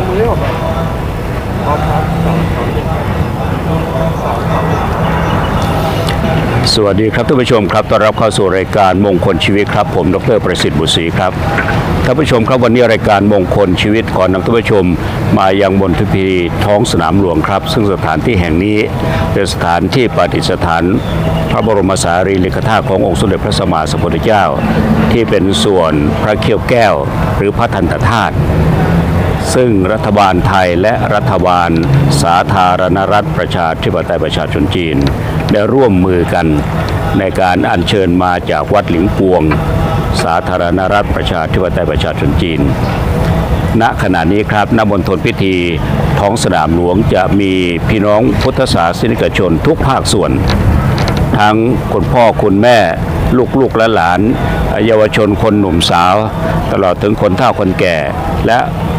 งมือผมพร้อมครับสองสองหนึ่งสองสองสวัสดีครับท่านผู้ชมครับต้อนรับเข้าสู่รายการมงคลชีวิตครับ ผมดรประสิทธิ์บุตรศรีครับท่านผู้ชมครับวันนี้รายการมงคลชีวิตขอนำท่านผู้ชม มายังบนพิธีท้องสนามหลวงครับ ซึ่งสถานที่แห่งนี้เป็นสถานที่ประดิษฐาน พระบรมสารีริกธาตุขององค์สมเด็จพระสัมมาสัมพุทธเจ้า ที่เป็นส่วนพระเขี้ยวแก้ว หรือพระทันตธาตุ ซึ่งรัฐบาลไทยและรัฐบาลสาธารณรัฐประชาธิปไตยประชาชนจีน ได้ร่วมมือกันในการอัญเชิญมาจากวัดหลิงปวง สาธารณรัฐประชาธิปไตยประชาชนจีน ณขณะนี้ครับณมณฑลพิธีท้องสนามหลวงจะมีพี่น้องพุทธศาสนิกชนทุกภาคส่วน ทั้งคุณพ่อคุณแม่ลูกๆและหลาน เยาวชนคนหนุ่มสาว ตลอดถึงคนเฒ่าคนแก่และ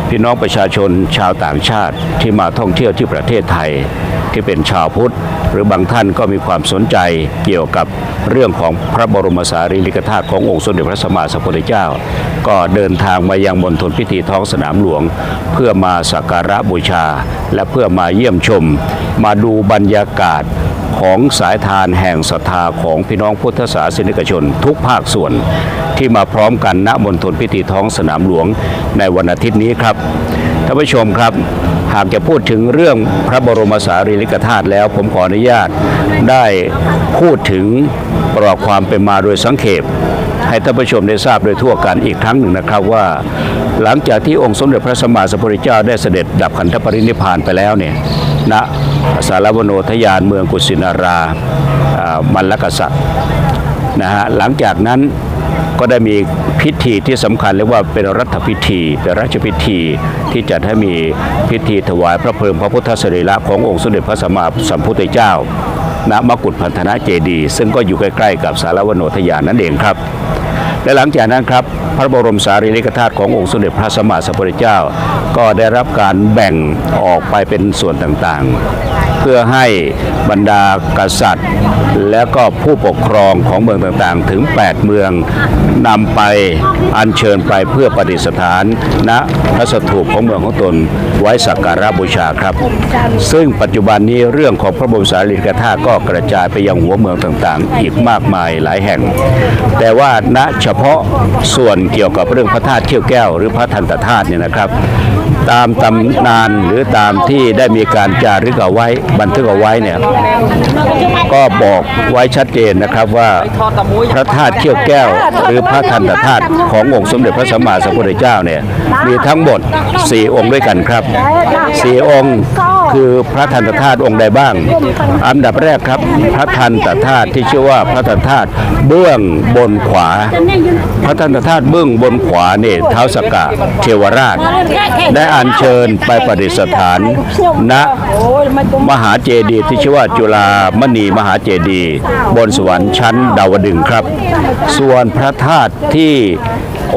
พี่น้องประชาชนชาวต่างชาติที่มาท่องเที่ยวที่ประเทศไทย ที่เป็นชาวพุทธ หรือบางท่านก็มีความสนใจเกี่ยวกับเรื่องของพระบรมสารีริกธาตุขององค์สมเด็จพระสัมมาสัมพุทธเจ้า ก็เดินทางมายังมณฑลพิธีท้องสนามหลวง เพื่อมาสักการะบูชา และเพื่อมาเยี่ยมชม มาดูบรรยากาศ ของสายทานแห่งศรัทธาของพี่น้องพุทธศาสนิกชน ทุกภาคส่วนที่มาพร้อมกันณมณฑลพิธีท้องสนามหลวงในวันอาทิตย์นี้ครับท่านผู้ชมครับ หากจะพูดถึงเรื่องพระบรมสารีริกธาตุแล้ว ผมขออนุญาตได้พูดถึงประวัติความเป็นมาโดยสังเขปให้ท่านผู้ชมได้ทราบโดยทั่วกันอีกครั้งหนึ่งนะครับว่า หลังจากที่องค์สมเด็จพระสัมมาสัมพุทธเจ้าได้เสด็จดับขันธปรินิพพานไปแล้วเนี่ย ณสารวโนทยานเมืองกุสินารามัลลกษัตริย์นะฮะหลังจากนั้นก็ได้มีพิธีที่สำคัญเรียกว่าเป็นรัฐพิธีเป็นราชพิธีที่จัดให้มีพิธีถวายพระเพลิงพระพุทธสรีระขององค์สมเด็จพระสัมมาสัมพุทธเจ้าณมกุฏพันธนะเจดี ซึ่งก็อยู่ใกล้ๆกับสารวโนทยานนั่นเองครับ และหลังจากนั้นครับพระบรมสารีริกธาตุขององค์สมเด็จพระสัมมาสัมพุทธเจ้า ก็ได้รับการแบ่งออกไปเป็นส่วนต่างๆ เพื่อให้บรรดากษัตริย์ และก็ผู้ปกครองของเมืองต่างๆ ถึง 8 เมืองนำไปอัญเชิญไปเพื่อประดิษฐานณพระสถูปของเมืองของตนไว้สักการะบูชาครับ ซึ่งปัจจุบันนี้เรื่องของพระบรมสารีริกธาตุก็กระจายไปยังหัวเมืองต่างๆ อีกมากมายหลายแห่ง แต่ว่าณเฉพาะส่วนเกี่ยวกับเรื่องพระธาตุเขี้ยวแก้ว หรือพระทันตธาตุเนี่ยนะครับ ตามตำนานหรือตามที่ได้มีการจารึกเอาไว้บันทึกเอาไว้เนี่ยก็บอกไว้ชัดเจนนะครับว่าพระธาตุเขี้ยวแก้ว หรือพระทันตธาตุขององค์สมเด็จพระสัมมาสัมพุทธเจ้าเนี่ยมีทั้งหมด 4 องค์ด้วยกันครับ 4 องค์ คือพระทันตธาตุองค์ใดบ้าง อันดับแรกครับพระทันตธาตุที่ชื่อว่าพระทันตธาตุเบื้องบนขวา พระทันตธาตุเบื้องบนขวาเนี่ยเท้าสกะเทวราช ได้อัญเชิญไปประดิษฐาน ณมหาเจดีย์ที่ชื่อว่าจุฬามณีมหาเจดีย์บนสวรรค์ชั้นดาวดึงครับ ส่วนพระธาตุที่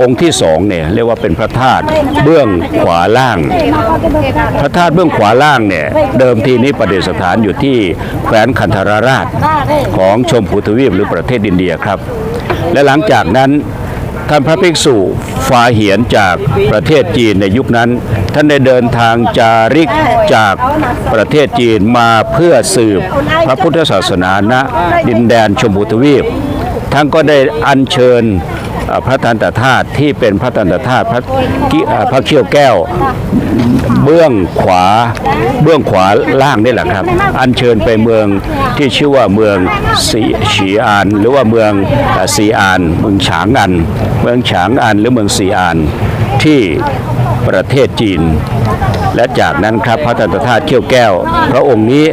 องค์ที่สองเนี่ยเรียกว่าเป็นพระธาตุเบื้องขวาล่าง พระธาตุเบื้องขวาล่างเนี่ยเดิมทีนี้ประดิษฐานอยู่ที่แคว้นคันธารราชของชมพูทวีปหรือประเทศอินเดียครับ และหลังจากนั้นท่านพระภิกษุฟาเหียนจากประเทศจีนในยุคนั้น ท่านได้เดินทางจาริกจากประเทศจีนมาเพื่อสืบพระพุทธศาสนาณดินแดนชมพูทวีปท่านก็ได้อัญเชิญ พระทันตธาตุที่เป็นพระทันตธาตุพระกิเอ่อพระเขี้ยวแก้ว เบื้องขวาเบื้องขวาล่างนี่แหละครับ อัญเชิญไปเมืองที่ชื่อว่าเมืองสีฉีอาน หรือว่าเมืองเอ่อซีอาน เมืองฉางอัน เมืองฉางอันหรือเมืองซีอานที่ ประเทศจีน และจากนั้นครับพระทันตธาตุเขี้ยวแก้ว พระองค์นี้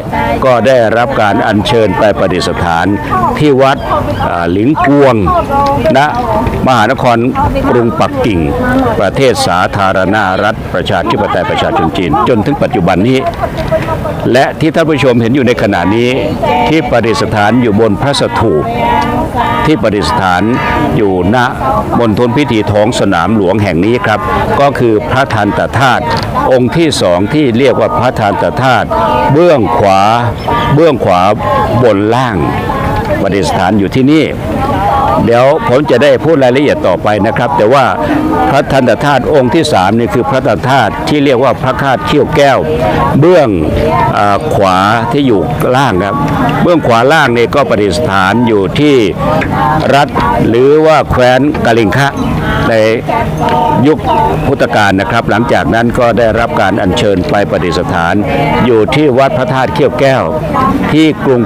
ก็ได้รับการอัญเชิญไปประดิษฐานที่วัดหลิงกวงณมหานครกรุงปักกิ่ง ประเทศสาธารณรัฐประชาธิปไตยประชาชนจีน จนถึงปัจจุบันนี้ และที่ท่านผู้ชมเห็นอยู่ในขณะนี้ที่ประดิษฐานอยู่บนพระสถูปที่ประดิษฐานอยู่ณมณฑลพิธีท้องสนามหลวงแห่งนี้ครับ ก็คือพระทันตธาตุองค์ที่สองที่เรียกว่าพระทันตธาตุเบื้องขวา เบื้องขวาบนล่างประดิษฐานอยู่ที่นี่ เดี๋ยวผมจะได้พูดรายละเอียดต่อไปนะครับ แต่ว่าพระทันตธาตุองค์ที่สามนี่คือพระทันตธาตุที่เรียกว่าพระธาตุเขี้ยวแก้ว เบื้องอขวาที่อยู่ล่างครับ เบื้องขวาล่างนี่ก็ประดิษฐานอยู่ที่รัฐหรือว่าแคว้นกาลิงคะในยุคพุทธกาลนะครับ หลังจากนั้นก็ได้รับการอัญเชิญไปประดิษฐาน อยู่ที่วัดพระธาตุเขี้ยวแก้ว ที่กรุง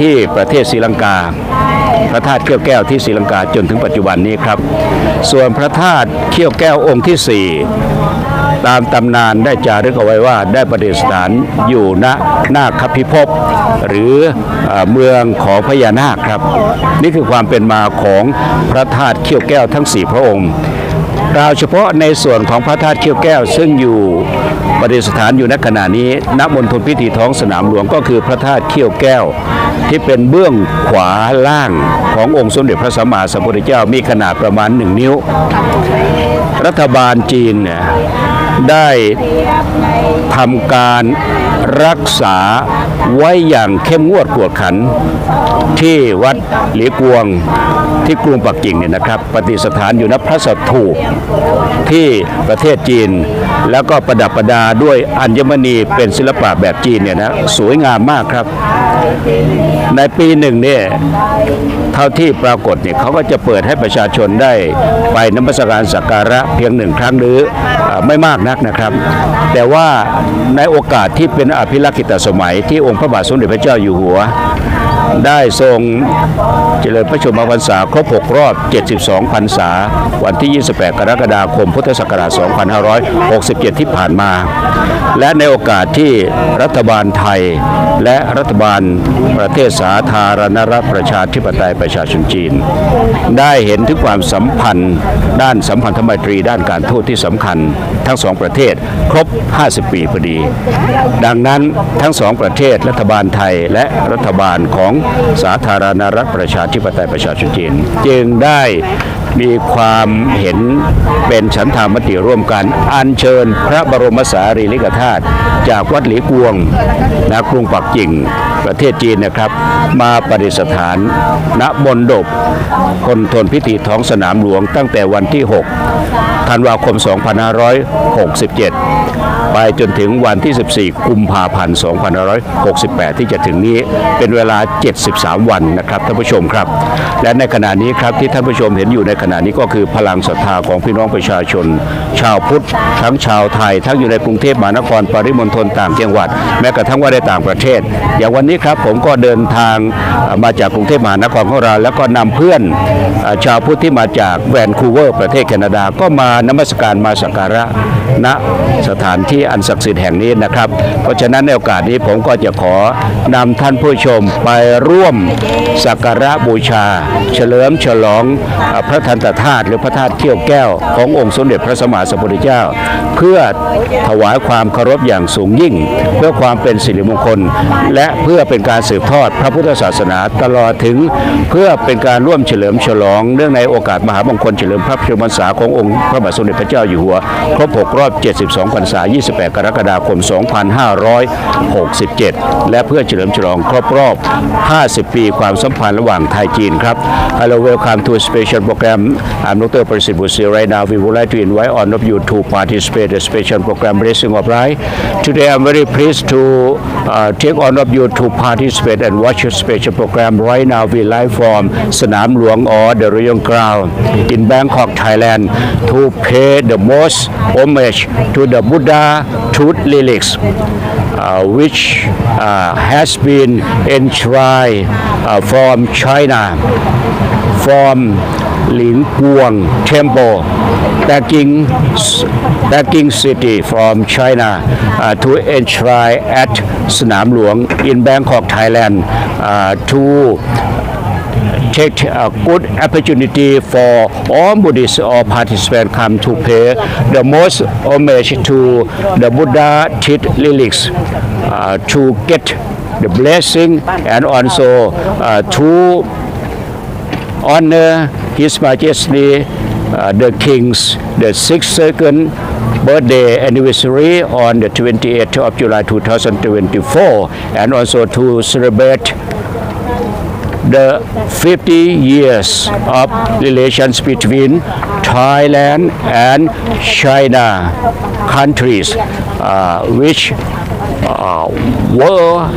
ที่ประเทศศรีลังกา พระธาตุเขี้ยวแก้วที่ศรีลังกาจนถึงปัจจุบันนี้ครับ ส่วนพระธาตุเขี้ยวแก้วองค์ที่สี่ตามตำนานได้จารึกเอาไว้ว่าได้ประดิษฐานอยู่ณนาคพิภพหรือเอ่อเมืองของพญานาคครับ นี่คือความเป็นมาของพระธาตุเขี้ยวแก้วทั้งสี่พระองค์กล่าวเฉพาะในส่วนของพระธาตุเขี้ยวแก้ว ซึ่งอยู่ประดิษฐานอยู่ณขณะนี้ณมณฑลพิธีท้องสนามหลวงก็คือพระธาตุเขี้ยวแก้ว ที่เป็นเบื้องขวาล่างขององค์สมเด็จพระสัมมาสัมพุทธเจ้ามีขนาดประมาณหนึ่งนิ้ว รัฐบาลจีนเนี่ยได้ทำการรักษาไว้อย่างเข้มงวดกวดขัน ที่วัดหลีกวงที่กรุงปักกิ่งเนี่ยนะครับ ปฏิสถานอยู่ณพระสถูปที่ประเทศจีน แล้วก็ประดับประดาด้วยอัญมณีเป็นศิลปะแบบจีนเนี่ยนะสวยงามมากครับ ในปีหนึ่งเนี่ยเท่าที่ปรากฏเนี่ยเขาก็จะเปิดให้ประชาชนได้ไปนมัสการสักการะเพียงหนึ่งครั้งหรืออไม่มากนักนะครับ แต่ว่าในโอกาสที่เป็นอภิลักษิตสมัยที่องค์พระบาทสมเด็จพระเจ้าอยู่หัว ได้ทรงเจริญพระชนมพรรษาครบ 6 รอบ 72 พรรษา วันที่ 28 กรกฎาคม พุทธศักราช 2567 ที่ผ่านมา และในโอกาสที่รัฐบาลไทย และรัฐบาลประเทศสาธารณรัฐประชาธิปไตยประชาชนจีน ได้เห็นถึงความสัมพันธ์ ด้านสัมพันธไมตรีด้านการทูตที่สำคัญ ทั้งสองประเทศครบ 50 ปีพอดี ดังนั้นทั้งสองประเทศรัฐบาลไทยและรัฐบาลของสาธารณรัฐประชาธิปไตยประชาชนจีน จึงได้มีความเห็นเป็นฉันทามติร่วมกัน อัญเชิญพระบรมสารีริกธาตุจากวัดหลีกวงนะกรุงปักจิ่งประเทศจีนนะครับ มาปฏิสถานณบนดบคนทนพิธีท้องสนามหลวงตั้งแต่วันที่ 6 ธันวาคม 2567 จนถึงวันที่ 14 กุมภาพันธ์ 2568 ที่จะถึงนี้เป็นเวลา 73 วันนะครับท่านผู้ชมครับ และในขณะนี้ครับที่ท่านผู้ชมเห็นอยู่ในขณะนี้ก็คือพลังศรัทธาของพี่น้องประชาชน ชาวพุทธ ทั้งชาวไทย ทั้งอยู่ในกรุงเทพมหานครปริมณฑลต่างจังหวัด แม้กระทั่งว่าในต่างประเทศ อย่างวันนี้ครับผมก็เดินทางมาจากกรุงเทพมหานครของเราแล้วก็นำเพื่อนชาวพุทธที่มาจากแวนคูเวอร์ประเทศแคนาดาก็มานมัสการมาสักการะ ณสถานที่อันศักดิ์สิทธิ์แห่งนี้นะครับ เพราะฉะนั้นในโอกาสนี้ผมก็จะขอนำท่านผู้ชมไปร่วมสักการะบูชา เฉลิมฉลองพระทันตธาตุหรือพระธาตุเขี้ยวแก้วขององค์สมเด็จพระสัมมาสัมพุทธเจ้า เพื่อถวายความเคารพอย่างสูงยิ่ง เพื่อความเป็นสิริมงคล และเพื่อเป็นการสืบทอดพระพุทธศาสนาตลอดถึง เพื่อเป็นการร่วมเฉลิมฉลอง เนื่องในโอกาสมหามงคลเฉลิมพระชนมพรรษาขององค์พระบาทสมเด็จพระเจ้าอยู่หัวครบ6รอบบ72พรรษา 28 กรกฎาคม 2567 และเพื่อเฉลิมฉลองครบรอบ 50 ปีความสัมพันธ์ระหว่างไทยจีนครับ Hello welcome to a special program I'm Dr. Prasid Busi right now we would like to invite all of you to participate in the special program Blessing of Life today I'm very pleased to uh, take all of you to participate and watch a special program right now we live from Sanam Luang or the Royal Ground in Bangkok Thailand to pay the most homage to the Buddha truth lyrics uh, which uh, has been enshrined uh, from China, from Lin Guang Temple, Peking, Peking City from China uh, to enshrine at Sanam Luang in Bangkok, Thailand uh, to take a good opportunity for all Buddhists or participants come to pay the most homage to the Buddha teeth lyrics uh, to get the blessing and also uh, to honor His Majesty uh, the King's the sixth second birthday anniversary on the 28th of July 2024 and also to celebrate the 50 years of relations between Thailand and China countries, uh, which uh, were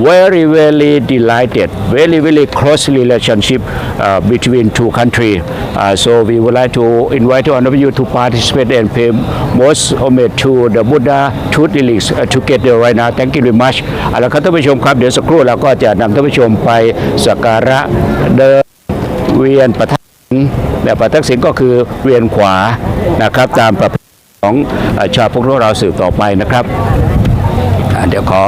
very very delighted very very close relationship uh, between two countries uh, so we would like to invite all of you to participate and pay most homage to the Buddha truth relics uh, together right now thank you very much เอาละครับท่านผู้ชมครับเดี๋ยวสักครู่เราก็จะนำท่านผู้ชมไปสักการะเดินเวียนประทักษิณและประทักษิณก็คือเวียนขวานะครับตามประเพณีของอ่อชาวพวกเราสืบต่อไปนะครับเดี๋ยวขอ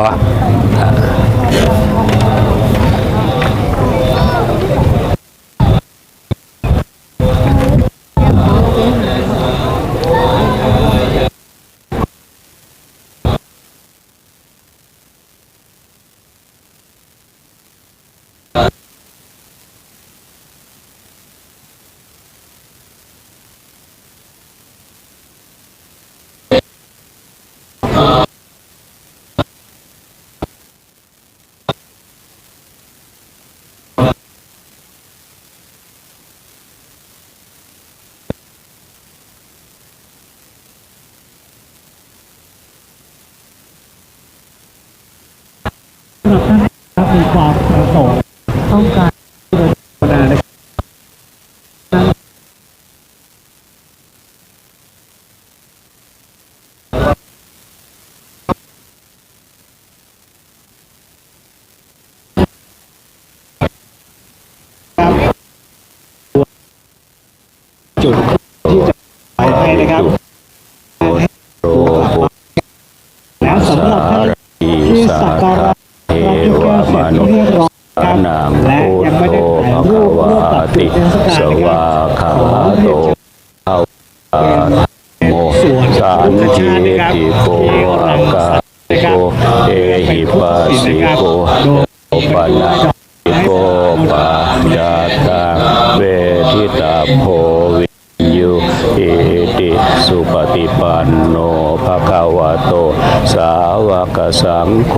อ่าครับมีความประสงค์ต้องการที่จาวนานะครับจุดที่จะไปให้นะครับ เอหิปัสสิโกโอปนาสิโกปะยาตาเวทิตาโพวิญญูอิติสุปฏิปันโน ภะคะวะโต สาวกสังโฆ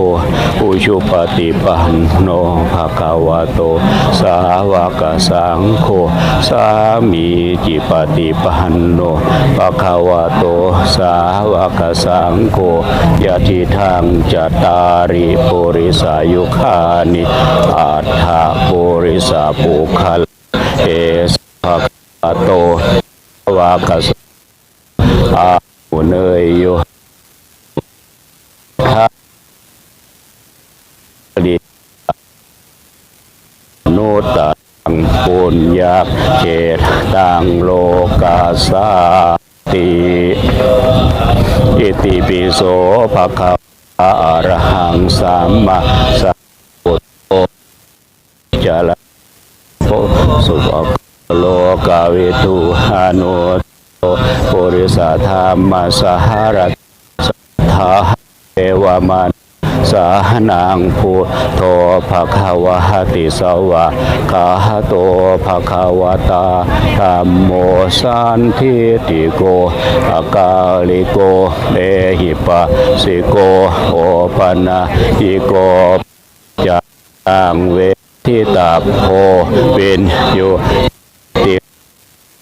อุชุปฏิปันโนภะคะวะโต สาวกสังโฆสามีจิปฏิปันโนภะคะวะโต สาวกสังโฆยะทิทางจัตตาริปุริสายุคานิอัฏฐปุริสาปุคลเอสภะคะวะโตสาวกสังอาหุ เนยโยดินุตังปุญญาเจตังโลกาสาติอิติปิโสภะคะวะอะระหังสัมมาสัมพุทโธจาระโพสุภโลกาวิทุหานุโต ปุริสธรรมสหรัตสทาเอวามันสานังพุทโธภะคะวะติสวะกาโตภะคะวะตาธัมโมสันทิติโกอากาลิโกเอหิปัสสิโกโอปนะหิโกจะตังเวทิตาโพวินโยติ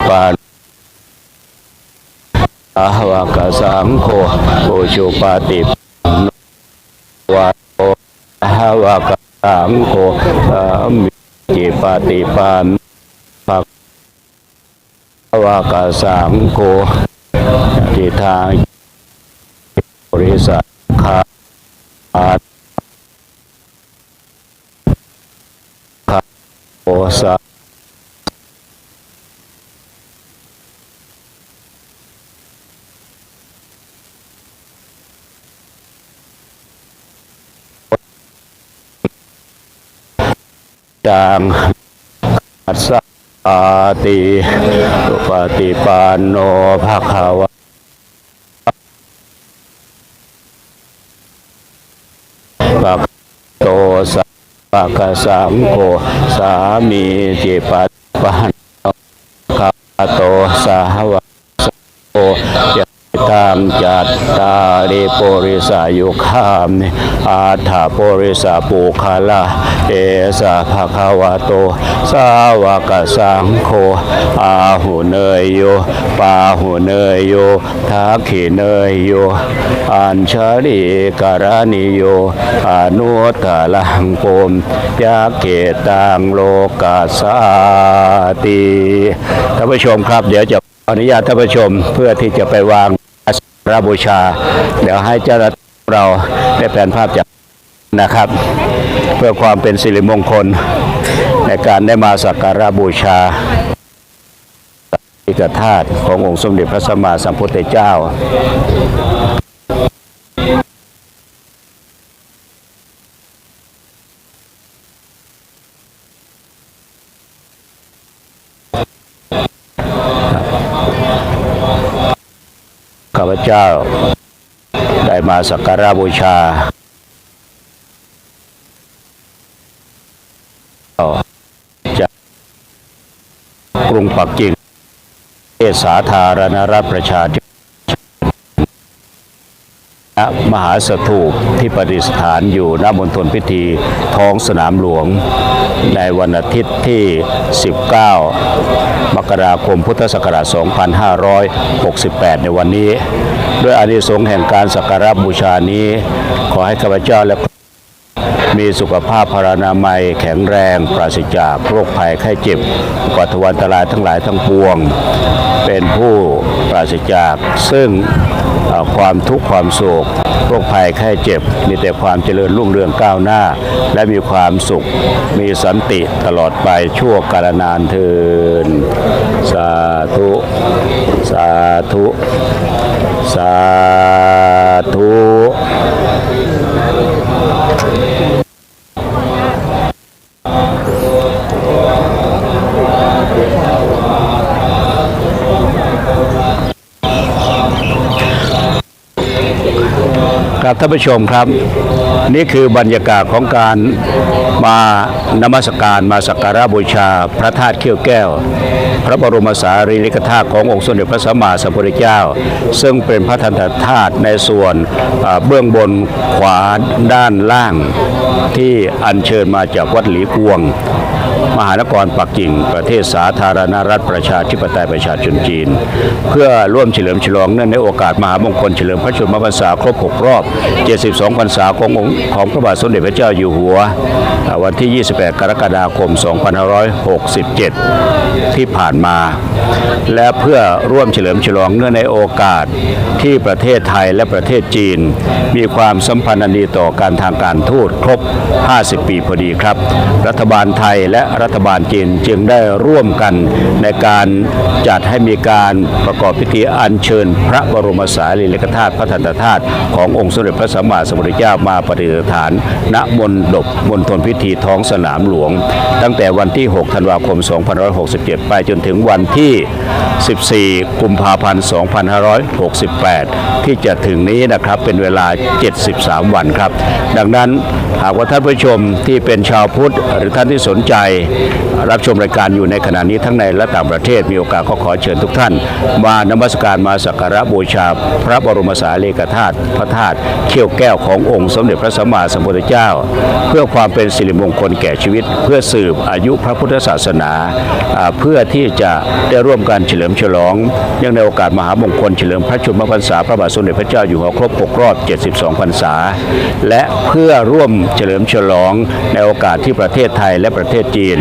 ปัน อาวากสังโฆโอชุปาติวะโตอาวากสังโฆสามิจิปาติปันภะอาวากสังโฆทิทางบริสัทคาคาโอสา ดังอัสสาติสุปฏิปันโนภะคะวะปะโตสัพพะสังโฆสามีจิปัตปันโนภะคะโตสาวะสังโฆยะ ตังงจัตตาริปุริสายุคามิอาถาปุริสาปุคาลาเอสะภะคะวะโต สาวกสังโฆอาหุเนยโยปาหุเนยโยทักขิเนยโยอัญชลีการนิโยอนุตตลังปมยาเกตังโลกัสสาติท่านผู้ชมครับ เดี๋ยวจะอนุญาตท่านผู้ชมเพื่อที่จะไปวาง ระบูชา เดี๋ยวให้เจ้าหน้าที่เราได้แผนภาพจากนะครับ เพื่อความเป็นสิริมงคล ในการได้มาสักการะบูชาอิกธาตุขององค์สมเด็จพระสัมมาสัมพุทธเจ้าาพเจ้า ได้มาสักการะบูชาจากกรุงปักกิ่งเทศสาธารณรัฐประชาธิปไตยณมหาสถูปที่ประดิษฐานอยู่ณมณฑลพิธีท้องสนามหลวง ในวันอาทิตย์ที่ 19 มกราคมพุทธศักราช 2568 ในวันนี้ ด้วยอานิสงส์แห่งการสักการะบูชานี้ ขอให้ข้าพเจ้าและมีสุขภาพพรานามัยแข็งแรง ปราศจากโรคภัยไข้เจ็บปัตวันตรายทั้งหลายทั้งปวง เป็นผู้ปราศจากซึ่ง ความทุกข์ความโศกโรคภัยไข้เจ็บ มีแต่ความเจริญรุ่งเรืองก้าวหน้า และมีความสุข มีสันติตลอดไปชั่วกาลนานเทินสาธุ สาธุ สาธุ ครับท่านผู้ชมครับ นี่คือบรรยากาศของการมานมัสการมาสักการะบูชา พระธาตุเขี้ยวแก้ว พระบรมสารีริกธาตุขององค์สมเด็จพระสัมมาสัมพุทธเจ้า ซึ่งเป็นพระทันตธาตุในส่วนเอ่อเบื้องบนขวาด้านล่างที่อัญเชิญมาจากวัดหลีกวง มหานครปักกิ่ง ประเทศสาธารณรัฐประชาธิปไตยประชาชนจีน เพื่อร่วมเฉลิมฉลองเนื่องในโอกาสมหามงคลเฉลิมพระชนมพรรษาครบ 6 รอบ 72 พรรษาขององค์ของพระบาทสมเด็จพระเจ้าอยู่หัว วันที่ 28 กรกฎาคม 2567 ที่ผ่านมา และเพื่อร่วมเฉลิมฉลองเนื่องในโอกาสที่ประเทศไทยและประเทศจีน มีความสัมพันธ์อันดีต่อการทางการทูตครบ 50 ปีพอดีครับ รัฐบาลไทยและรัฐบาลจีนจึงได้ร่วมกันในการจัดให้มีการประกอบพิธีอัญเชิญ พระบรมสารีริกธาตุพระทันตธาตุขององค์สมเด็จพระสัมมาสัมพุทธเจ้ามาประดิษฐาน ณมณฑปมณฑลพิธีท้องสนามหลวง ตั้งแต่วันที่ 6 ธันวาคม 2567 ไปจนถึงวันที่14 กุมภาพันธ์ 2568 ที่จะถึงนี้นะครับเป็นเวลา 73 วันครับ ดังนั้นหากว่าท่านผู้ชมที่เป็นชาวพุทธหรือท่านที่สนใจ รับชมรายการอยู่ในขณะนี้ทั้งในและต่างประเทศมีโอกาสก็ขอเชิญทุกท่าน มานมัสการมาสักการะบูชา พระบรมสารีริกธาตุพระธาตุเขี้ยวแก้วขององค์สมเด็จพระสัมมาสัมพุทธเจ้า เพื่อความเป็นสิริมงคลแก่ชีวิต เพื่อสืบอายุพระพุทธศาสนาอ่าเพื่อที่จะได้ร่วมกันเฉลิมฉลองเนื่องในโอกาสมหามงคลเฉลิมพระชนมพรรษาพระบาทสมเด็จพระเจ้าอยู่หัวครบ 6 รอบ 72 พรรษา และเพื่อร่วมเฉลิมฉลองในโอกาสที่ประเทศไทยและประเทศจีน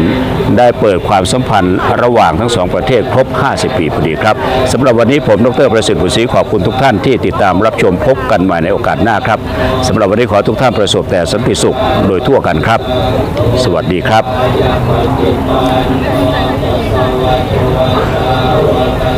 ได้เปิดความสัมพันธ์ระหว่างทั้งสองประเทศครบ 50 ปีพอดีครับสำหรับวันนี้ผมดรประสิทธิ์บุญศรีขอบคุณทุกท่านที่ติดตามรับชมพบกันใหม่ในโอกาสหน้าครับสำหรับวันนี้ขอทุกท่านประสบแต่สันติสุขโดยทั่วกันครับ สวัสดีครับ วะโตสาวกา